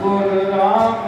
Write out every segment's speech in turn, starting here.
Oh,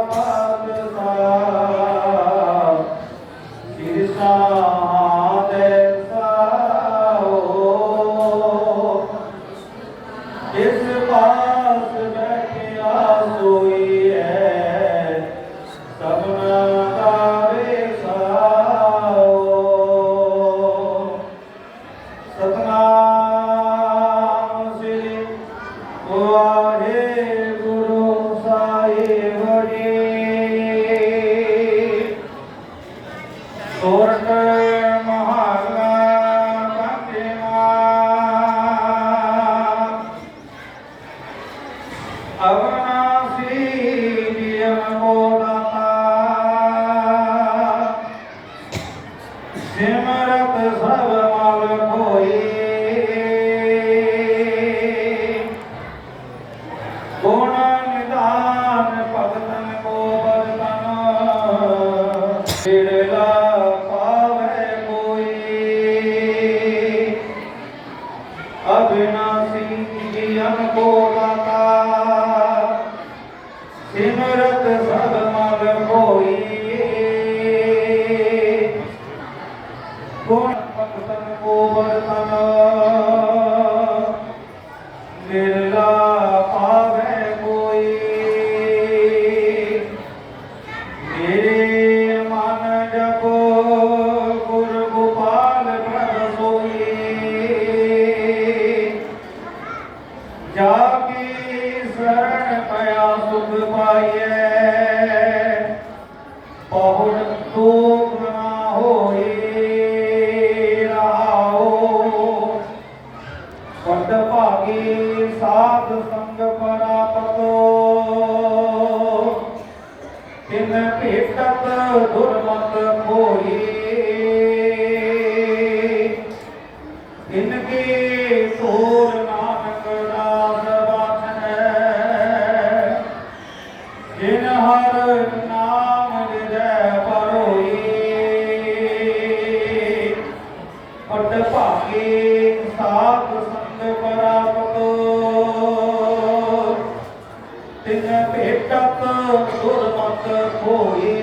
Sri ਤਿਨ ਭੇਟਤ ਦੁਰਮਤ ਕੋਈ ਇਨ ਕੇ ਸੋਰ ਨਾਨਕ ਦਾ ਦਵਾਨ ਹੈ ਜਿਨ ਹਰ ਨਾ অন্তর কোয়ে